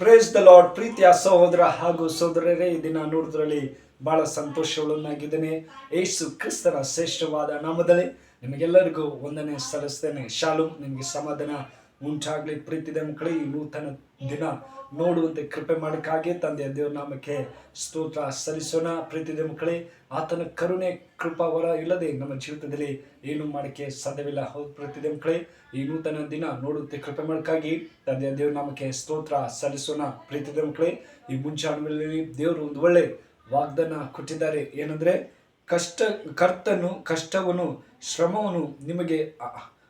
Praise the lord ಪ್ರೀತಿಯ ಸಹೋದರ ಹಾಗೂ ಸಹೋದರರೇ, ಈ ದಿನ ನೋಡಿದ್ರಲ್ಲಿ ಬಹಳ ಸಂತೋಷವುಳ್ಳನಾಗಿದ್ದೇನೆ ಏಸು ಕ್ರಿಸ್ತರ ಶ್ರೇಷ್ಠವಾದ ನಾಮದಲ್ಲಿ ನಿಮಗೆಲ್ಲರಿಗೂ ಒಂದನೇ ಸಲ್ಲಿಸ್ತೇನೆ. ಶಾಲು ನಿಮಗೆ ಸಮಾಧಾನ ಉಂಟಾಗ್ಲಿ ಪ್ರೀತಿದ ಮಕ್ಕಳೇ ಈ ನೂತನ ದಿನ. ನೋಡುವಂತೆ ಕೃಪೆ ಮಾಡಕ್ಕಾಗಿ ತಂದೆಯ ದೇವ್ರ ನಾಮಕ್ಕೆ ಸ್ತೋತ್ರ ಸಲ್ಲಿಸೋಣ. ಪ್ರೀತಿದ ಮಕ್ಕಳೇ ಆತನ ಕರುಣೆ, ಕೃಪಾ ವರ ಇಲ್ಲದೆ ನಮ್ಮ ಜೀವಿತದಲ್ಲಿ ಏನು ಮಾಡಕ್ಕೆ ಸಾಧ್ಯವಿಲ್ಲ. ಹೌದು ಪ್ರೀತಿದ ಮಕ್ಕಳೇ ಈ ನೂತನ ದಿನ ನೋಡುವಂತೆ ಕೃಪೆ ಮಾಡೋಕ್ಕಾಗಿ ತಂದೆಯ ದೇವ್ರ ನಾಮಕ್ಕೆ ಸ್ತೋತ್ರ ಸಲ್ಲಿಸೋಣ. ಪ್ರೀತಿದ ಮಕ್ಕಳೇ ಈ ಮುಂಚಾಣದಲ್ಲಿ ದೇವರು ಒಂದು ಒಳ್ಳೆ ವಾಗ್ದಾನ ಕೊಟ್ಟಿದ್ದಾರೆ. ಏನಂದ್ರೆ, ಕಷ್ಟ, ಕರ್ತನು, ಕಷ್ಟವನ್ನು, ಶ್ರಮವನ್ನು ನಿಮಗೆ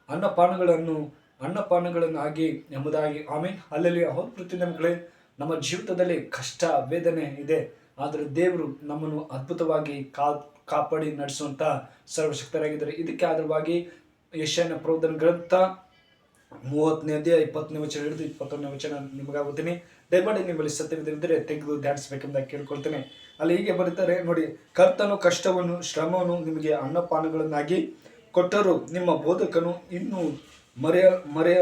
ಅನ್ನಪಾನಗಳನ್ನು ಅನ್ನಪಾನಗಳನ್ನು ಆಗಿ ಎಂಬುದಾಗಿ ಆಮೇಲೆ ಅಲ್ಲಲ್ಲಿ ಹೌದು ನಮಗಳೇ ನಮ್ಮ ಜೀವಿತದಲ್ಲಿ ಕಷ್ಟ, ವೇದನೆ ಇದೆ. ಆದರೆ ದೇವರು ನಮ್ಮನ್ನು ಅದ್ಭುತವಾಗಿ ಕಾ, ಕಾಪಾಡಿ ನಡೆಸುವಂತ ಸರ್ವಶಕ್ತರಾಗಿದ್ದಾರೆ. ಇದಕ್ಕೆ ಆಧಾರವಾಗಿ ಯಶನ ಪ್ರಬೋಧನ ಗ್ರಂಥ ಮೂವತ್ತನೇ ಅಧ್ಯಾಯ, ಇಪ್ಪತ್ತನೇ ವಚನ ಹಿಡಿದು ಇಪ್ಪತ್ತೊಂದನೇ ವಚನ ನಿಮಗಾಗುತ್ತೀನಿ. ದಯಮಾಡಿ ನಿಮ್ಮಲ್ಲಿ ಸತ್ಯವಿದ್ದರೆ ತೆಗೆದು ಧ್ಯಾನಿಸಬೇಕೆಂಬ ಕೇಳ್ಕೊಳ್ತೇನೆ. ಅಲ್ಲಿ ಹೀಗೆ ಬರೀತಾರೆ, ನೋಡಿ, ಕರ್ತನು ಕಷ್ಟವನ್ನು, ಶ್ರಮವನ್ನು ನಿಮಗೆ ಅನ್ನಪಾನಗಳನ್ನಾಗಿ ಕೊಟ್ಟರು ನಿಮ್ಮ ಬೋಧಕನು ಇನ್ನೂ ಮರೆಯ ಮರೆಯ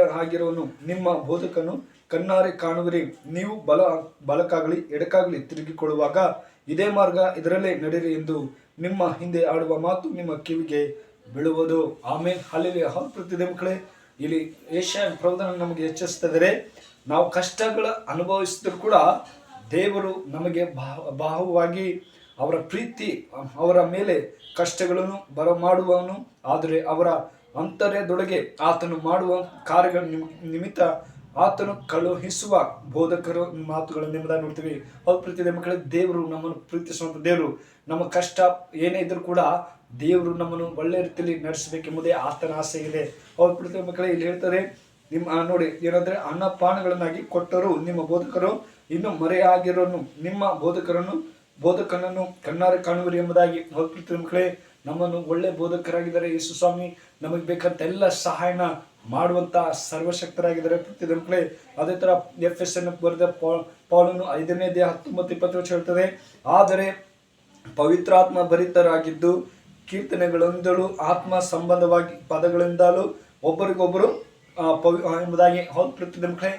ನಿಮ್ಮ ಬೋಧಕನು ಕಣ್ಣಾರೆ ಕಾಣುವರಿ. ನೀವು ಬಲ, ಬಲಕ್ಕಾಗಲಿ, ಎಡಕ್ಕಾಗಲಿ ತಿರುಗಿಕೊಳ್ಳುವಾಗ ಇದೇ ಮಾರ್ಗ ಇದರಲ್ಲೇ ನಡೆಯಿರಿ ಎಂದು ನಿಮ್ಮ ಹಿಂದೆ ಆಡುವ ಮಾತು ನಿಮ್ಮ ಕಿವಿಗೆ ಬೀಳುವುದು. ಆಮೇಲೆ ಅಲ್ಲಿ ಹೌದು ಪ್ರತಿದೆ ಮಕ್ಕಳೇ, ಇಲ್ಲಿ ಏಷ್ಯಾ ಪ್ರವಚನ ನಮಗೆ ಹೆಚ್ಚಿಸ್ತಿದ್ದಾರೆ ನಾವು ಕಷ್ಟಗಳ ಅನುಭವಿಸಿದ್ರು ಕೂಡ ದೇವರು ನಮಗೆ ಬಾಹುವಾಗಿ ಅವರ ಪ್ರೀತಿ, ಅವರ ಮೇಲೆ ಕಷ್ಟಗಳನ್ನು ಬರಮಾಡುವವನು. ಆದರೆ ಅವರ ಅಂತರ್ಯದೊಳಗೆ ಆತನು ಮಾಡುವ ಕಾರ್ಯಗಳ ನಿಮ್- ನಿಮಿತ್ತ ಆತನು ಕಳುಹಿಸುವ ಬೋಧಕರು ಮಾತುಗಳನ್ನು ನಿಮ್ಮದ ನೋಡ್ತೀವಿ. ಅವ್ರು ಪ್ರೀತಿಯ ಮಕ್ಕಳೇ, ದೇವರು ನಮ್ಮನ್ನು ಪ್ರೀತಿಸುವಂತ ದೇವರು. ನಮ್ಮ ಕಷ್ಟ ಏನೇ ಇದ್ರೂ ಕೂಡ ದೇವರು ನಮ್ಮನ್ನು ಒಳ್ಳೆ ರೀತಿಯಲ್ಲಿ ನಡೆಸಬೇಕೆಂಬುದೇ ಆತನ ಆಸೆ ಇದೆ ಅವ್ರ ಪ್ರೀತಿಯ ಮಕ್ಕಳೇ, ಇಲ್ಲಿ ಹೇಳ್ತಾರೆ, ನಿಮ್ಮ ನೋಡಿ, ಏನಂದ್ರೆ ಅನ್ನಪಾನಗಳನ್ನಾಗಿ ಕೊಟ್ಟರು ನಿಮ್ಮ ಬೋಧಕರು, ಇನ್ನು ಮರೆಯಾಗಿರೋನು ನಿಮ್ಮ ಬೋಧಕರನ್ನು, ಬೋಧಕನನ್ನು ಕಣ್ಣಾರೆ ಕಾಣುವರು ಎಂಬುದಾಗಿ ಅವ್ರ ಪ್ರೀತಿಯ ಮಕ್ಕಳೇ. ನಮ್ಮನ್ನು ಒಳ್ಳೆ ಬೋಧಕರಾಗಿದ್ದಾರೆ. ಯೇಸು ಸ್ವಾಮಿ ನಮಗೆ ಬೇಕಂತ ಎಲ್ಲ ಸಹಾಯನ ಮಾಡುವಂತ ಸರ್ವಶಕ್ತರಾಗಿದ್ದಾರೆ. ಪ್ರತಿ ಮಕ್ಕಳೇ, ಅದೇ ತರ ಎಫ್ ಎಸ್ ಎನ್ ಬರೆದ ಪಾಲನ್ನು ಐದನೇ ದೇಹ ಹತ್ತೊಂಬತ್ತು ಇಪ್ಪತ್ತು ವರ್ಷ ಹೇಳ್ತದೆ. ಆದರೆ ಪವಿತ್ರಾತ್ಮ ಭರಿತರಾಗಿದ್ದು ಕೀರ್ತನೆಗಳಿಂದಲೂ ಆತ್ಮ ಸಂಬಂಧವಾಗಿ, ಪದಗಳಿಂದಲೂ ಒಬ್ಬರಿಗೊಬ್ಬರು ಪವಿ ಎಂಬುದಾಗಿ. ಹೌದು ಪ್ರತಿ ಮಕ್ಕಳೇ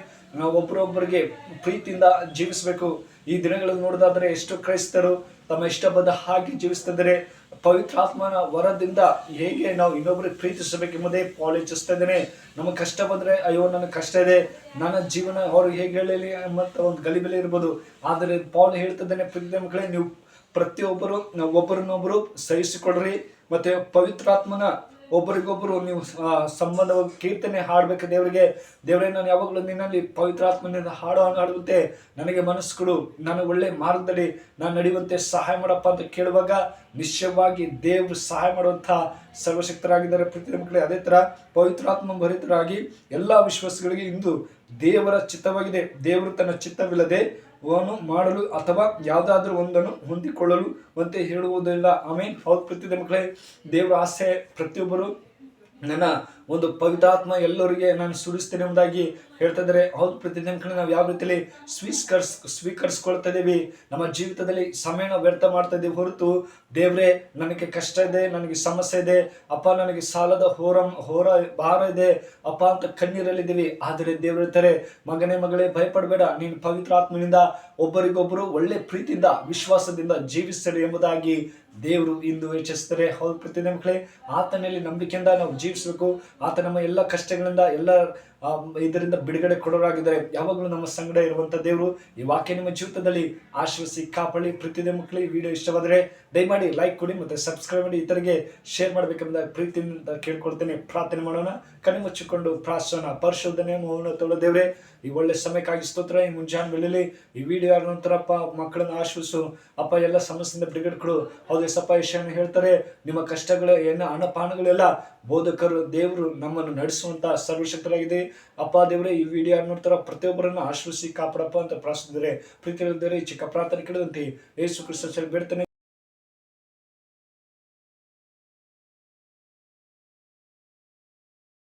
ಒಬ್ಬರೊಬ್ಬರಿಗೆ ಪ್ರೀತಿಯಿಂದ ಜೀವಿಸಬೇಕು. ಈ ದಿನಗಳನ್ನು ನೋಡೋದಾದರೆ ಎಷ್ಟು ಕ್ರೈಸ್ತರು ತಮ್ಮ ಇಷ್ಟಬದ್ಧ ಹಾಗೆ ಜೀವಿಸ್ತಿದ್ದಾರೆ ಪವಿತ್ರಾತ್ಮನ ವರದಿಂದ ಹೇಗೆ ನಾವು ಇನ್ನೊಬ್ಬರಿಗೆ ಪ್ರೀತಿಸಬೇಕೆಂಬುದೇ ಪಾಲ್ ಇದ್ದೇನೆ. ನಮಗೆ ಕಷ್ಟ ಬಂದರೆ, ಅಯ್ಯೋ, ನನಗೆ ಕಷ್ಟ ಇದೆ. ನನ್ನ ಜೀವನ ಅವ್ರು ಹೇಗೆ ಹೇಳಲಿ ಮತ್ತು ಒಂದು ಗಲಿಬಿಲಿ ಇರ್ಬೋದು. ಆದರೆ ಪಾಲ್ ಹೇಳ್ತಿದ್ದೇನೆ ಪ್ರೀತಿ ನೀವು ಪ್ರತಿಯೊಬ್ಬರು ಒಬ್ಬರನ್ನೊಬ್ಬರು ಸಹಿಸಿಕೊಡ್ರಿ ಮತ್ತೆ ಪವಿತ್ರಾತ್ಮನ ಒಬ್ಬರಿಗೊಬ್ಬರು ನೀವು ಸಂಬಂಧವಾಗಿ ಸಂಬಂಧ ಕೀರ್ತನೆ ಹಾಡಬೇಕು. ದೇವರಿಗೆ, ದೇವರೇ, ನಾನು ಯಾವಾಗಲೂ ನಿನ್ನಲ್ಲಿ ಪವಿತ್ರಾತ್ಮನಿಂದ ಹಾಡು ಹಾಡುವಂತೆ ನನಗೆ ಮನಸ್ಸುಗಳು ನಾನು ಒಳ್ಳೆ ಮಾರ್ಗದಲ್ಲಿ ನಾನು ನಡೆಯುವಂತೆ ಸಹಾಯ ಮಾಡಪ್ಪ ಅಂತ ಕೇಳುವಾಗ ನಿಶ್ಚಯವಾಗಿ ದೇವರು ಸಹಾಯ ಮಾಡುವಂಥ ಸರ್ವಶಕ್ತರಾಗಿದ್ದಾರೆ. ಪ್ರತಿ ಮಕ್ಕಳೇ, ಅದೇ ಥರ ಪವಿತ್ರಾತ್ಮ ಭರಿತರಾಗಿ ಎಲ್ಲ ವಿಶ್ವಾಸಗಳಿಗೆ ಇಂದು ದೇವರ ಚಿತ್ತವಾಗಿದೆ. ದೇವರು ತನ್ನ ಚಿತ್ತವಿಲ್ಲದೆ ಅವನು ಮಾಡಲು ಅಥವಾ ಯಾವುದಾದ್ರೂ ಒಂದನ್ನು ಹೊಂದಿಕೊಳ್ಳಲು ಅಂತ ಹೇಳುವುದಿಲ್ಲ. ಆಮೇಲೆ ಹೌದು ಪ್ರತಿದ ಮಕ್ಕಳೇ, ದೇವರ ಆಸೆ ಪ್ರತಿಯೊಬ್ಬರು ನನ್ನ ಒಂದು ಪವಿತ್ರಾತ್ಮ ಎಲ್ಲರಿಗೆ ನಾನು ಸುರಿಸ್ತೇನೆ ಎಂಬುದಾಗಿ ಹೇಳ್ತಾ ಇದ್ದಾರೆ. ಹೌದು, ಪ್ರತಿದಿನ ನಾವು ಯಾವ ರೀತಿಯಲ್ಲಿ ಸ್ವೀಕರ್ಸ್ ಸ್ವೀಕರಿಸ್ಕೊಳ್ತಾ ಇದ್ದೀವಿ ನಮ್ಮ ಜೀವಿತದಲ್ಲಿ ಸಮಯನ ವ್ಯರ್ಥ ಮಾಡ್ತಾ ಇದ್ದೀವಿ ಹೊರತು ದೇವ್ರೆ, ನನಗೆ ಕಷ್ಟ ಇದೆ, ನನಗೆ ಸಮಸ್ಯೆ ಇದೆ. ಅಪ್ಪ, ನನಗೆ ಸಾಲದ ಹೋರ ಹೋರ ಭಾರ ಇದೆ. ಅಪ್ಪ ಅಂತ ಕಣ್ಣೀರಲ್ಲಿದ್ದೀವಿ. ಆದರೆ ದೇವ್ರ ಹೇಳ್ತಾರೆ, ಮಗನೇ ಮಗಳೇ, ಭಯಪಡಬೇಡ. ನೀನು ಪವಿತ್ರಾತ್ಮನಿಂದ ಒಬ್ಬರಿಗೊಬ್ಬರು ಒಳ್ಳೆ ಪ್ರೀತಿಯಿಂದ, ವಿಶ್ವಾಸದಿಂದ ಜೀವಿಸಲಿ ಎಂಬುದಾಗಿ ದೇವರು ಇಂದು ಯೋಚಿಸ್ತಾರೆ ಹೌದು, ಪ್ರತಿದಿನ ಮಕ್ಕಳೇ, ಆತನಲ್ಲಿ ನಂಬಿಕೆಯಿಂದ ನಾವು ಜೀವಿಸಬೇಕು. ಆತ ನಮ್ಮ ಎಲ್ಲ ಕಷ್ಟಗಳಿಂದ, ಎಲ್ಲ ಇದರಿಂದ ಬಿಡುಗಡೆ ಕೊಡೋರಾಗಿದ್ದಾರೆ. ಯಾವಾಗಲೂ ನಮ್ಮ ಸಂಗಡ ಇರುವಂಥ ದೇವರು ಈ ವಾಕ್ಯ ನಿಮ್ಮ ಜೀವಿತದಲ್ಲಿ ಆಶ್ವಸಿ ಕಾಪಾಡಿ. ಪ್ರತಿದಿನ ಮಕ್ಕಳು, ಈ ವಿಡಿಯೋ ಇಷ್ಟವಾದರೆ ದಯಮಾಡಿ ಲೈಕ್ ಕೊಡಿ ಮತ್ತೆ ಸಬ್ಸ್ಕ್ರೈಬ್ ಮಾಡಿ. ಇತರಿಗೆ ಶೇರ್ ಮಾಡಬೇಕೆಂಬ ಪ್ರೀತಿಯಿಂದ ಕೇಳ್ಕೊಳ್ತೇನೆ. ಪ್ರಾರ್ಥನೆ ಮಾಡೋಣ. ಕಣ್ಣು ಮುಚ್ಚಿಕೊಂಡು ಪ್ರಾರ್ಥನಾ ಪರಿಶೋಧನೆ ಮೌನ ತೋಳ ದೇವ್ರೆ ಈ ಒಳ್ಳೆ ಸಮಯಕ್ಕಾಗಿ ಸ್ತೋತ್ರ. ಈ ಮುಂಜಾನೆ ಬೆಳಿಲಿ ಈ ವಿಡಿಯೋ ನಂತರಪ್ಪ ಮಕ್ಕಳನ್ನ ಆಶ್ವಸು. ಅಪ್ಪ, ಎಲ್ಲ ಸಮಸ್ಯೆಯಿಂದ ಬಿಡುಗಡೆಗಳು ಹೌದು ಎಸಪ್ಪ ವಿಷಯನ ಹೇಳ್ತಾರೆ, ನಿಮ್ಮ ಕಷ್ಟಗಳು, ಏನ ಹಣಪಾನಗಳೆಲ್ಲ ಬೋಧಕರು, ದೇವರು ನಮ್ಮನ್ನು ನಡೆಸುವಂತ ಸರ್ವಶಕ್ತರಾಗಿದೆ. ಅಪ್ಪ, ದೇವರೇ, ಈ ವಿಡಿಯೋ ನೋಡ್ತಾರ ಪ್ರತಿಯೊಬ್ಬರನ್ನು ಆಶ್ವಸಿ, ಕಾಪಾಡಪ್ಪ ಅಂತ ಪ್ರಾರ್ಥಿಸಿದರೆ ಪ್ರೀತಿ ಚಿಕ್ಕ ಪ್ರಾರ್ಥನೆ ಕೇಳಿದಂತೆ ಯೇಸು ಕ್ರಿಸ್ತ ಬೇಡ್ತಾನೆ